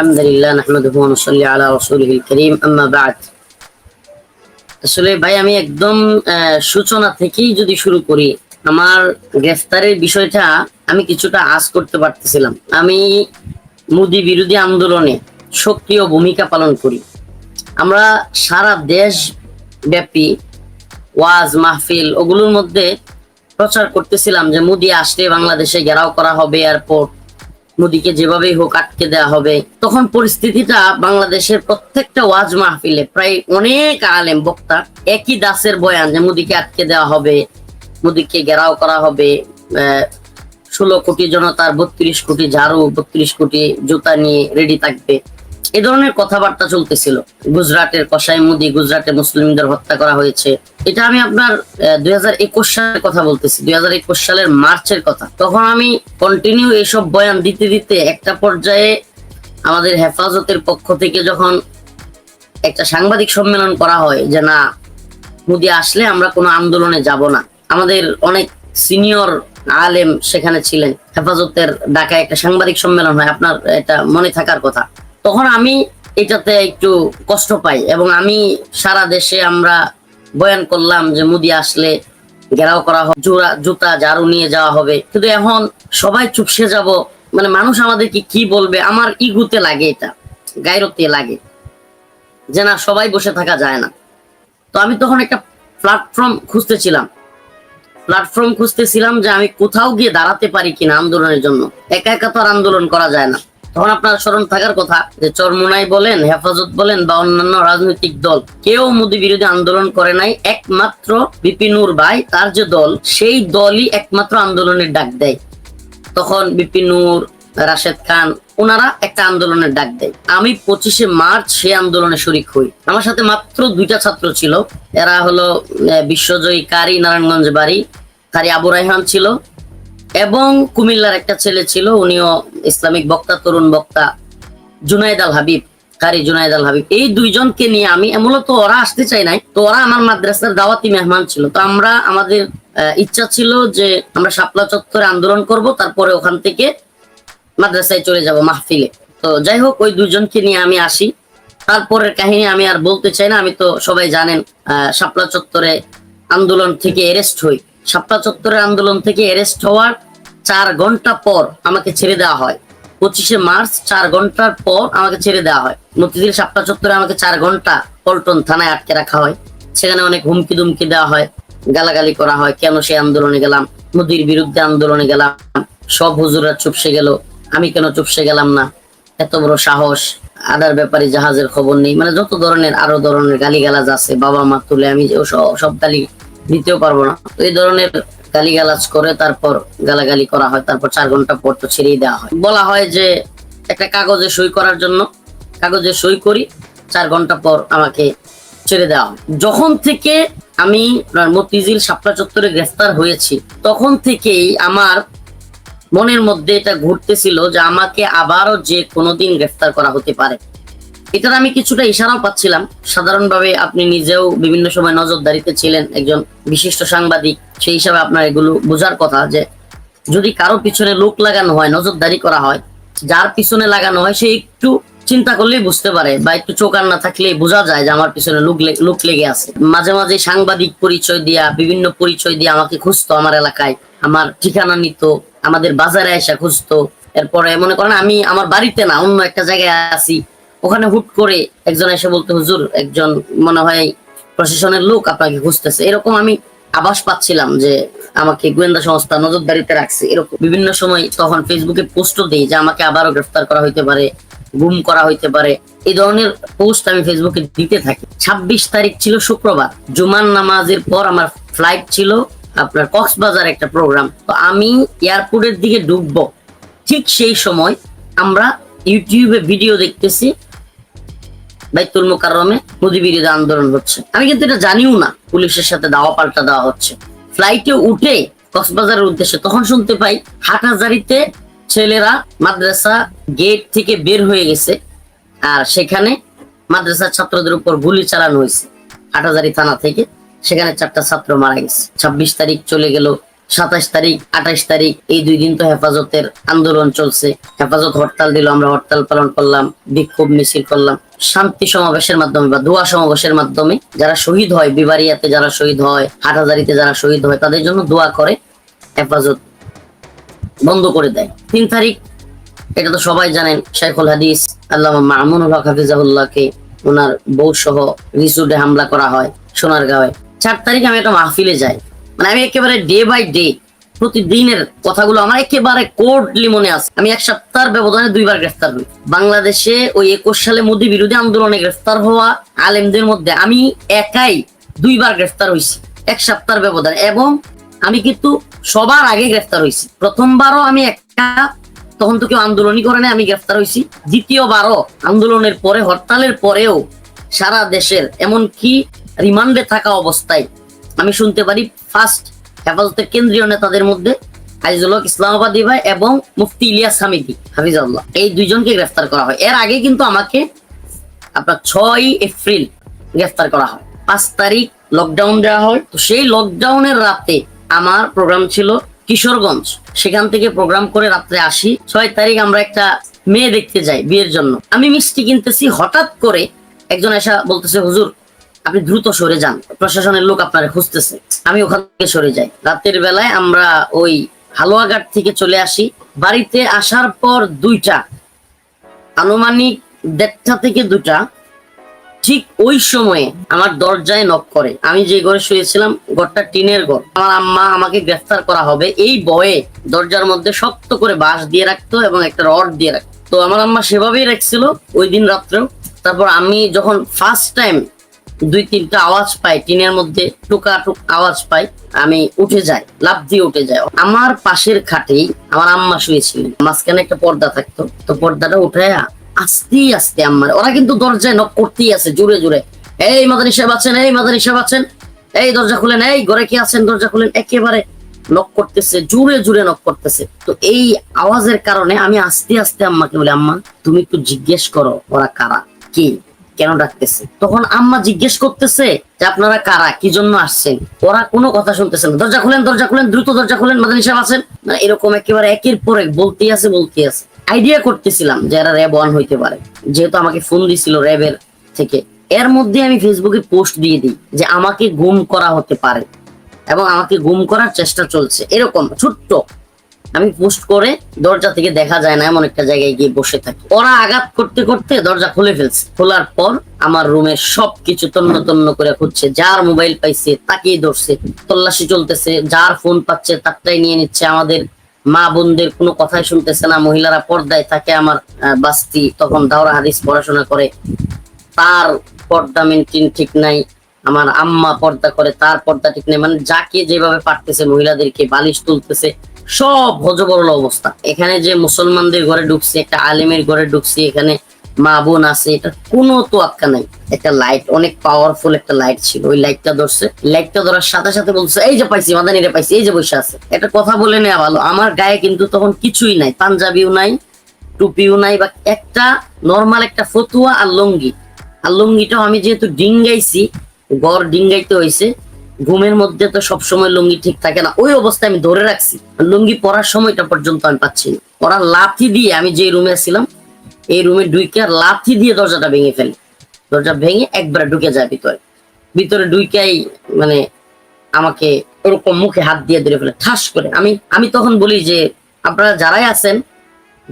আলহামদুলিল্লাহ নাহমাদুহু ওয়া নুসাল্লি আলা রাসূলিল কারীম আম্মা বাদ। আসলে ভাই, আমি একদম সূচনা থেকেই যদি শুরু করি, আমার গ্রেফতারের বিষয়টা আমি কিছুটা আজ করতে পারতেছিলাম। আমি মোদি বিরোধী আন্দোলনে সক্রিয় ভূমিকা পালন করি। আমরা সারা দেশ ব্যাপী ওয়াজ, মাহফিল, ওগুলোর মধ্যে প্রচার করতেছিলাম যে মোদি আসলে বাংলাদেশে গেরাও করা হবে, এয়ারপোর্ট মোদিকে যেভাবেই হোক আটকে দেওয়া হবে, তখন পরিস্থিতিটা বাংলাদেশের প্রত্যেকটা ওয়াজ মাহফিলে প্রায় অনেক আলেম বক্তা একই দাসের বয়ান যে মোদীকে আটকে দেওয়া হবে, মোদীকে ঘেরাও করা হবে ষোলো কোটি জনতার বত্রিশ কোটি ঝাড়ু, বত্রিশ কোটি জুতা নিয়ে রেডি থাকবে। এ ধরনের কথাবার্তা চলতেছিল। গুজরাটের কসাই মোদি, গুজরাটে মুসলিমদের হত্যা করা হয়েছে। এটা আমি আপনার দুই হাজার একুশ সালের কথা বলতেছি। দুই হাজার একুশ সালের মার্চের কথা। তখন আমি কন্টিনিউ এসব বয়ান দিতে দিতে একটা পর্যায়ে আমাদের হেফাজতের পক্ষ থেকে যখন একটা সাংবাদিক সম্মেলন করা হয় যে, না, মোদি আসলে আমরা কোনো আন্দোলনে যাব না। আমাদের অনেক সিনিয়র আলেম সেখানে ছিলেন। হেফাজতের ঢাকায় একটা সাংবাদিক সম্মেলন হয়। আপনার এটা মনে থাকার কথা। তখন আমি এটাতে একটু কষ্ট পাই এবং আমি সারা দেশে আমরা বয়ান করলাম যে মোদি আসলে ঘেরাও করা হবে জোড়া জুতা, ঝাড়ু নিয়ে যাওয়া হবে। কিন্তু এখন সবাই চুপসে যাব মানে মানুষ আমাদেরকে কি বলবে? আমার ইগুতে লাগে এটা গায়রতে লাগে যে না, সবাই বসে থাকা যায় না। তো আমি তখন একটা প্ল্যাটফর্ম খুঁজতেছিলাম। প্ল্যাটফর্ম খুঁজতেছিলাম যে আমি কোথাও গিয়ে দাঁড়াতে পারি কিনা আন্দোলনের জন্য। একা একা তো আর আন্দোলন করা যায় না। তখন আপনার স্মরণ থাকার কথা যে চরমুনাই বলেন, হেফাজত বলেন বা অন্যান্য রাজনৈতিক দল, কেউ মোদী বিরোধী আন্দোলন করে নাই, একমাত্র বিপিনুর ভাই, তার যে দল, সেই দলই একমাত্র আন্দোলনের ডাক দেয়। তখন বিপিনুর রাশেদ খান ওনারা একটা আন্দোলনের ডাক দেয়। আমি পঁচিশে মার্চ সেই আন্দোলনে শরিক হই। আমার সাথে মাত্র দুইটা ছাত্র ছিল। এরা হলো বিশ্বজয়ী কারি নারায়ণগঞ্জ বাড়ি, কারি আবু রাইহান ছিল এবং কুমিল্লার একটা ছেলে ছিল, উনিও ইসলামিক বক্তা, তরুণ বক্তা জুনাইদ আল হাবিব, কারি জুনাইদ আল হাবিব। এই দুইজনকে নিয়ে আমি, মূলত ওরা আসতে চাই নাই, তো ওরা আমার মাদ্রাসার দাওয়াতি মেহমান ছিল। তো আমরা, আমাদের ইচ্ছা ছিল যে আমরা শাপলা চত্বরে আন্দোলন করব, তারপরে ওখান থেকে মাদ্রাসায় চলে যাব মাহফিলে। তো যাই হোক, ওই দুজনকে নিয়ে আমি আসি। তারপরের কাহিনী আমি আর বলতে চাই না, আমি তো সবাই জানেন শাপলা চত্বরে আন্দোলন থেকে এরেস্ট হই। শাপলা চত্বরের আন্দোলন থেকে এরেস্ট হওয়ার চার ঘণ্টা পর আমাকে ছেড়ে দেওয়া হয়। পঁচিশে মার্চ চার ঘণ্টার পর আমাকে ছেড়ে দেওয়া হয়। মতিঝিল শাপলা চত্বরে আমাকে চার ঘণ্টা পল্টন থানায় আটকে রাখা হয়। সেখানে অনেক হুমকি দুমকি দেওয়া হয়, গালাগালি করা হয়, কেন সে আন্দোলনে গেলাম মোদির বিরুদ্ধে আন্দোলনে গেলাম, সব হুজুরা চুপসে গেল, আমি কেন চুপসে গেলাম না? এত বড় সাহস, আদার ব্যাপারে জাহাজের খবর নেই। মানে যত ধরনের, আরও ধরনের গালিগালাজ আছে বাবা মা তুলে আমি সব গালি দিতেও পারব না। এই ধরনের গালিগালাজ করে তারপর গালাগালি করা হয়, তারপর চার ঘণ্টা পর তো ছেড়েই দেওয়া হয়। বলা হয় যে একটা কাগজে সই করার জন্য, কাগজে সই করি, চার ঘণ্টা পর আমাকে ছেড়ে দেওয়া হয়। যখন থেকে আমি মতিঝিল শাপলা চত্বরে গ্রেফতার হয়েছি, তখন থেকেই আমার মনের মধ্যে এটা ঘুরতেছিল যে আমাকে আবারও যে কোনোদিন গ্রেফতার করা হতে পারে। এটার আমি কিছুটা ইশারাও পাচ্ছিলাম। সাধারণভাবে আপনি নিজেও বিভিন্ন সময় নজরদারিতে ছিলেন একজন বিশিষ্ট সাংবাদিক, সেই হিসাবে আপনার এগুলো বোঝার কথা যে যদি কারও পিছনে লোক লাগানো হয়, নজরদারি করা হয়, যার পিছনে লাগানো হয়, সে একটু চিন্তা করলেই বুঝতে পারে বা একটু চোখ না থাকলেই বোঝা যায় যে আমার পিছনে লোক লোক লেগে আছে। মাঝে মাঝে সাংবাদিক পরিচয় দিয়া, বিভিন্ন পরিচয় দিয়ে আমাকে খুঁজতো আমার এলাকায়। আমার ঠিকানা নিত, আমাদের বাজারে এসে খুঁজতো। এরপরে মনে করেন আমি আমার বাড়িতে না, অন্য একটা জায়গায় আছি। ওখানে হুট করে একজন এসে বলতে, হুজুর, একজন মনে হয় প্রশাসনের লোক আপনাকে খুঁজতেছে। এরকম আমি আভাস পাচ্ছিলাম যে আমাকে গোয়েন্দা সংস্থা নজরদারিতে রাখছে। এরকম বিভিন্ন সময় তখন ফেসবুকে পোস্টও দেই যে আমাকে আবারও গ্রেফতার করা হইতে পারে, গুম করা হইতে পারে। এই ধরনের পোস্ট আমি ফেসবুকে দিতে থাকি। ছাব্বিশ তারিখ ছিল শুক্রবার। জুমান নামাজের পর আমার ফ্লাইট ছিল আপনার কক্সবাজার একটা প্রোগ্রাম তো আমি এয়ারপোর্টের দিকে ঢুকবো। ঠিক সেই সময় আমরা ইউটিউবে ভিডিও দেখতেছি। বাইতুল মোকাররমে বিরোধী আন্দোলন হচ্ছে। আমি কিন্তু এটা জানিও না, পুলিশের সাথে দাওয়া পাল্টা দেওয়া হচ্ছে। ফ্লাইটে উঠে কক্সবাজারের উদ্দেশ্যে তখন শুনতে পাই হাটহাজারিতে ছেলেরা মাদ্রাসা গেট থেকে বের হয়ে গেছে, আর সেখানে মাদ্রাসার ছাত্রদের উপর গুলি চালানো হয়েছে। হাটহাজারি থানা থেকে সেখানে চারটা ছাত্র মারা গেছে। ছাব্বিশ তারিখ চলে গেল, সাতাশ তারিখ, আঠাশ তারিখ, এই দুই দিন তো হেফাজতের আন্দোলন চলছে। হেফাজত হরতাল দিল, আমরা হরতাল পালন করলাম, বিক্ষোভ মিছিল করলাম। শান্তি সমাবেশের মাধ্যমে বা দোয়া সমাবেশের মাধ্যমে যারা শহীদ হয়, বিবারিয়াতে যারা শহীদ হয়, হাটহাজারিতে যারা শহীদ হয়, তাদের জন্য দোয়া করে, হেফাজত বন্ধ করে দেয়। তিন তারিখ, এটা তো সবাই জানেন শেখুল হাদিস আল্লাহ মামুনুল হক হাফিজাহুল্লাহকে ওনার বউ সহ রিসুডে হামলা করা হয় সোনার গাঁয়ে চার তারিখ আমি একটা মাহফিলে যাই। মানে আমি একেবারে ডে বাই ডে প্রতিদিনের কথাগুলো আমার একেবারে কোর্টলি মনে আছে। আমি এক সপ্তাহের ব্যবধানে দুইবার গ্রেফতার হই। বাংলাদেশে ওই একুশ সালে মোদী বিরোধী আন্দোলনে গ্রেফতার হওয়া আলেমদের মধ্যে আমি একাই দুইবার গ্রেফতার হয়েছি এক সপ্তাহের ব্যবধানে। এবং আমি কিন্তু সবার আগে গ্রেফতার হয়েছি প্রথমবারও আমি একা, তখন তো কেউ আন্দোলনই করে নাই, আমি গ্রেফতার হয়েছি দ্বিতীয়বারও আন্দোলনের পরে, হরতালের পরেও সারা দেশের এমনকি রিমান্ডে থাকা অবস্থায় আমি শুনতে পারি ফার্স্ট হেফাজতের কেন্দ্রীয় নেতাদের মধ্যে আজিজুল হক ইসলামাবাদী ভাই এবং মুফতি ইলিয়াস হামিদি হাফিজাল্লাহ এই দুইজনকে গ্রেফতার করা হয়। এর আগে কিন্তু আমাকে আপনার ছয় এপ্রিল গ্রেফতার করা হয়। পাঁচ তারিখ লকডাউন দেওয়া হয়। তো সেই লকডাউনের রাতে আমার প্রোগ্রাম ছিল কিশোরগঞ্জ। সেখান থেকে প্রোগ্রাম করে রাত্রে আসি। ছয় তারিখ আমরা একটা মেয়ে দেখতে যাই বিয়ের জন্য। আমি মিষ্টি কিনতেছি। হঠাৎ করে একজন এসা বলতেছে, হুজুর আপনি দ্রুত সরে যান। প্রশাসনের লোক আপনারা খুঁজতেছে। আমি ওখান থেকে সরে যাই। রাতের বেলায় আমরা ওই হালুয়াঘাট থেকে চলে আসি। বাড়িতে আসার পর দুইটা, আনুমানিক দেড়টা থেকে দুটা ঠিক ওই সময়ে আমার দরজায় নক করে। আমি যে ঘরে শুয়েছিলাম, ঘরটা টিনের ঘর। আমার আম্মা আমাকে গ্রেফতার করা হবে। এই বয়ে দরজার মধ্যে শক্ত করে বাঁশ দিয়ে রাখতো এবং একটা রড দিয়ে রাখতো। তো আমার আম্মা সেভাবেই রাখছিল ওই দিন রাত্রেও। তারপর আমি যখন ফার্স্ট টাইম দুই তিনটা আওয়াজ পাই, টিনের মধ্যে টুকা টুক আওয়াজ পাই, আমি উঠে যাই, লাফ দিয়ে উঠে যাই। আমার পাশের খাটেই আমার আম্মা শুয়েছিলেন। মাঝখানে একটা পর্দা থাকতো। তো পর্দাটা উঠে আস্তে আস্তে আম্মার ওরা কিন্তু দরজায় নক করতেই আছে, জোরে জোরে। এই মাদানি সাহেব আছেন, এই মাদানি সাহেব আছেন। এই দরজা খুলেন, এই ঘরে কি আছেন, দরজা খুলেন। একেবারে নক করতেছে জুড়ে জুড়ে নক করতেছে। তো এই আওয়াজের কারণে আমি আস্তে আস্তে আম্মাকে বলি, আম্মা, তুমি একটু জিজ্ঞেস করো, ওরা কারা? কি? কেন ডাকতেছে? তখন আম্মা জিজ্ঞেস করতেছে যে, আপনারা কারা? কি জন্য আসছেন? ওরা কোনো কথা শুনতেছে না। দরজা খুলেন দরজা খুলেন, দ্রুত দরজা খুলেন, মাদানী সাহেব আছেন? না, এরকম একেবারে একের পর এক বলতেই আছে বলতেই আছে। আইডিয়া করতেছিলাম যে, এরা র্যাব ওয়ান হইতে পারে। যেহেতু আমাকে ফোন দিছিল র্যাবের থেকে। এর মধ্যে আমি ফেসবুকে পোস্ট দিয়ে দিই যে, আমাকে গুম করা হতে পারে এবং আমাকে গুম করার চেষ্টা চলছে। এরকম, ছোট্ট। আমি পোস্ট করে দরজা থেকে দেখা যায় না, এমন একটা জায়গায় গিয়ে বসে থাকি। ওরা আঘাত করতে করতে দরজা খুলে ফেলছে। খোলার পর আমার রুমের সবকিছু তন্ন তন্ন করে খুঁজছে। যার মোবাইল পাইছে তাকেই ধরছে। তল্লাশি চলতেছে, যার ফোন পাচ্ছে তারটাই নিয়ে নিচ্ছে। আমাদের মা বোনদের কোনো কথাই শুনতেছে না। মহিলারা পর্দায় থাকে আমার বাস্তি। তখন দাওরা হাদিস পড়াশোনা করে। তার পর্দা মেনটেন ঠিক নাই। আমার আম্মা পর্দা করে, তার পর্দা ঠিক নেই। মানে যাকে যেভাবে পারতেছে মহিলাদেরকে বালিশ তুলতেছে। সব হজবরল অবস্থা। এখানে যে মুসলমানদের ঘরে ঢুকছে, একটা আলেমের ঘরে ঢুকছে, এখানে মা বোন আছে এটা কোনো তো আক্কা নাই। একটা লাইট অনেক পাওয়ারফুল একটা লাইট ছিল। ওই লাইটটা ধরছে। লাইটটা ধরার সাথে সাথে বলছে, এই যে পাইছি, মাদানিরে পাইছি, এই যে বসে আছে। এটা কথা বলে নেওয়া ভালো। আমার গায়ে কিন্তু তখন কিছুই নাই, পাঞ্জাবিও নাই, টুপিও নাই, বা একটা নর্মাল একটা ফতুয়া আর লুঙ্গি। আর লুঙ্গিটাও আমি যেহেতু ডিঙ্গাইছি, গড় ডিঙ্গাইতে হয়েছে ঘুমের মধ্যে তো সবসময় লুঙ্গি ঠিক থাকে না। ওই অবস্থায় আমি ধরে রাখছি। লুঙ্গি পরার সময়টা পর্যন্ত আমি পাচ্ছি না। ওরা লাথি দিয়ে আমি যে রুমে ছিলাম, এই রুমে ঢুকে লাথি দিয়ে দরজাটা ভেঙে ফেলে। দরজা ভেঙে একবারে ঢুকে যায় ভিতরে। ভিতরে ঢুকাই মানে আমাকে ওরকম মুখে হাত দিয়ে ধরে ফেলে, ঠাস করে। আমি আমি তখন বলি যে, আপনারা যারাই আছেন,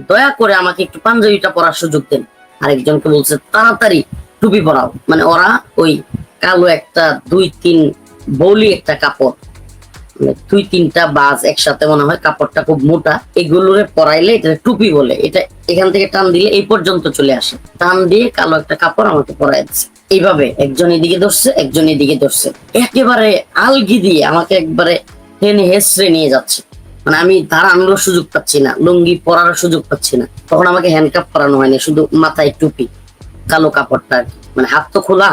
দয়া করে আমাকে একটু পাঞ্জাবিটা পরার সুযোগ দেন। আরেকজনকে বলছে, তাড়াতাড়ি টুপি পরাও। মানে ওরা ওই কালো একটা দুই, তিন বলি একটা কাপড়। মানে দুই, তিনটা বাজ একসাথে মনে হয় কাপড়টা খুব মোটা। এগুলোরে পরাইলে এটা টুপি বলে। এটা এখান থেকে টান দিলে এই পর্যন্ত চলে আসে। টান দিয়ে কালো একটা কাপড় আমাকে পরাই দিচ্ছে এইভাবে একজন এদিকে ধরছে, একজন এদিকে ধরছে। একেবারে আলগি দিয়ে আমাকে একবারে টেনে হেসড়ে নিয়ে যাচ্ছে। মানে আমি দাঁড়ানোর সুযোগ পাচ্ছি না, লুঙ্গি পরার সুযোগ পাচ্ছি না। তখন আমাকে হ্যান্ডকাপ পরানো হয়নি শুধু মাথায় টুপি, কালো কাপড়টা। মানে হাত তো খোলা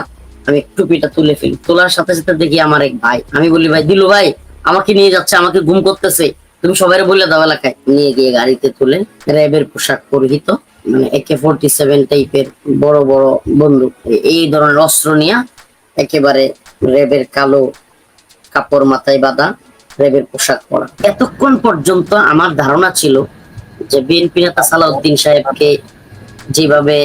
আমি টুপিটা তুলে ফেলি। তোলার সাথে সাথে দেখি আমার এক ভাই। আমি বলি, ভাই, দিলু ভাই, আমাকে নিয়ে যাচ্ছে, আমাকে ঘুম করতেছে। তুমি সবাই বলে দাও এলাকায়। নিয়ে গিয়ে গাড়িতে তুলে র্যাবের পোশাক পরিহিত মানে একে ফোরটি সেভেন টাইপের বড় বড় বন্দুক। এই ধরনের অস্ত্র নিয়ে একেবারে র্যাবের কালো কাপড় মাথায় বাঁধা র্যাবের পোশাক পরা। এতক্ষণ পর্যন্ত আমার ধারণা ছিল যে বিএনপি নেতা সালাউদ্দিন সাহেবকে যেভাবে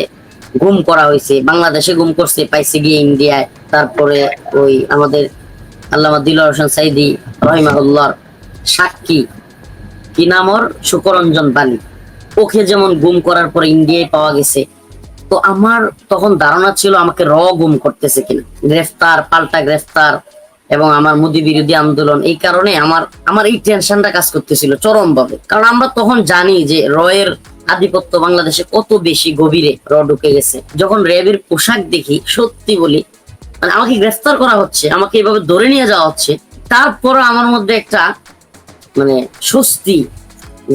গুম করা হয়েছে। বাংলাদেশে গুম করছে, পাইছে গিয়ে ইন্ডিয়ায়। তারপরে ওই আমাদের আল্লামা দিলওয়ার হোসেন সাইদি রহিমাহুল্লাহর সাক্ষী। কি নাম ওর? সুকরঞ্জন বালি ওকে যেমন গুম করার পরে ইন্ডিয়ায় পাওয়া গেছে। তো আমার তখন ধারণা ছিল আমাকে র গুম করতেছে কিনা। গ্রেফতার, পাল্টা গ্রেফতার এবং আমার মোদী বিরোধী আন্দোলন। এই কারণে আমার আমার এই টেনশনটা কাজ করতেছিল চরমভাবে। কারণ আমরা তখন জানি যে রয়ের আধিপত্য বাংলাদেশে কত বেশি গভীরে র ঢুকে গেছে। যখন র্যাবের পোশাক দেখি, সত্যি বলি মানে আমাকে গ্রেফতার করা হচ্ছে, আমাকে এভাবে ধরে নিয়ে যাওয়া হচ্ছে তারপর আমার মধ্যে একটা মানে স্বস্তি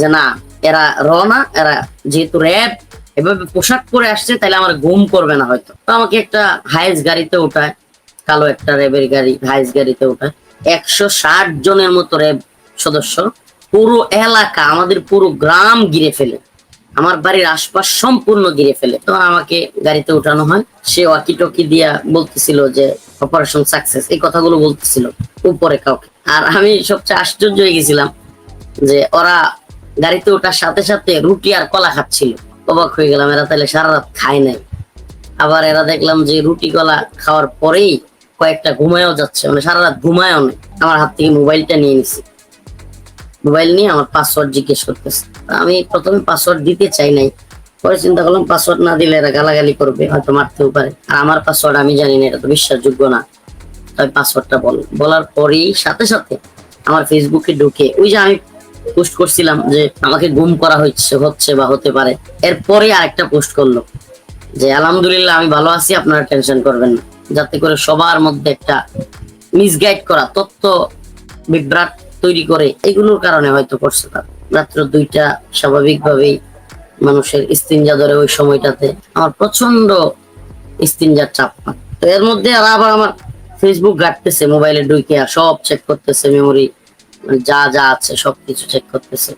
যে না, এরা র না, এরা যেহেতু র্যাব, এভাবে পোশাক পরে আসছে, তাহলে আমার ঘুম করবে না হয়তো। তো আমাকে একটা হাইস গাড়িতে উঠায়, কালো একটা র্যাবের গাড়ি, হাইস গাড়িতে উঠায়। একশো ষাট জনের মতো র্যাব সদস্য, পুরো এলাকা, আমাদের পুরো গ্রাম ঘিরে ফেলে। আমার বাড়ির আশপাশ সম্পূর্ণ ঘিরে ফেলে। তো আমাকে গাড়িতে উঠানো হয়। সে ওয়াকি টকি দিয়া বলতেছিল যে অপারেশন সাকসেস এই কথাগুলো বলতেছিল উপরে কাউকে। আর আমি সবচেয়ে আশ্চর্য হয়ে গেছিলাম যে, ওরা গাড়িতে ওঠার সাথে সাথে রুটি আর কলা খাচ্ছিল। অবাক হয়ে গেলাম, এরা তাহলে সারা রাত খায় নাই। আবার এরা দেখলাম যে, রুটি কলা খাওয়ার পরেই কয়েকটা ঘুমায়ও যাচ্ছে। মানে সারা রাত ঘুমায়ও নেই। আমার হাত থেকে মোবাইলটা নিয়ে নিছি। মোবাইল নিয়ে আমার পাসওয়ার্ড জিজ্ঞেস করতেছে। আমি প্রথমে পাসওয়ার্ড দিতে চাই নাই। পরে চিন্তা করলাম পাসওয়ার্ড না দিলে এরা গালাগালি করবে, হয়তো মারতেও পারে। আর আমার পাসওয়ার্ড আমি জানি না, এটা তো বিশ্বাসযোগ্য না। তাই পাসওয়ার্ডটা বল, বলার পরেই সাথে সাথে আমার ফেসবুকে ঢুকে ওই যে আমি পোস্ট করছিলাম যে আমাকে গুম করা হচ্ছে হচ্ছে বা হতে পারে। এরপরে আরেকটা পোস্ট করল যে, আলহামদুলিল্লাহ, আমি ভালো আছি, আপনারা টেনশন করবেন না। যাতে করে সবার মধ্যে একটা মিসগাইড করা তথ্য বিভ্রাট তৈরি করে, এগুলোর কারণে হয়তো করছে তার। রাত্র দুইটা স্বাভাবিকভাবেই মানুষের স্তিনজা ধরে ওই সময়টাতে। আমার প্রচণ্ড স্তিনজার চাপ। তো এর মধ্যে আর আবার আমার ফেসবুক ঘাটতেছে, মোবাইলে ঢুকিয়া সব চেক করতেছে মেমোরি যা যা আছে সবকিছু চেক করতেছে।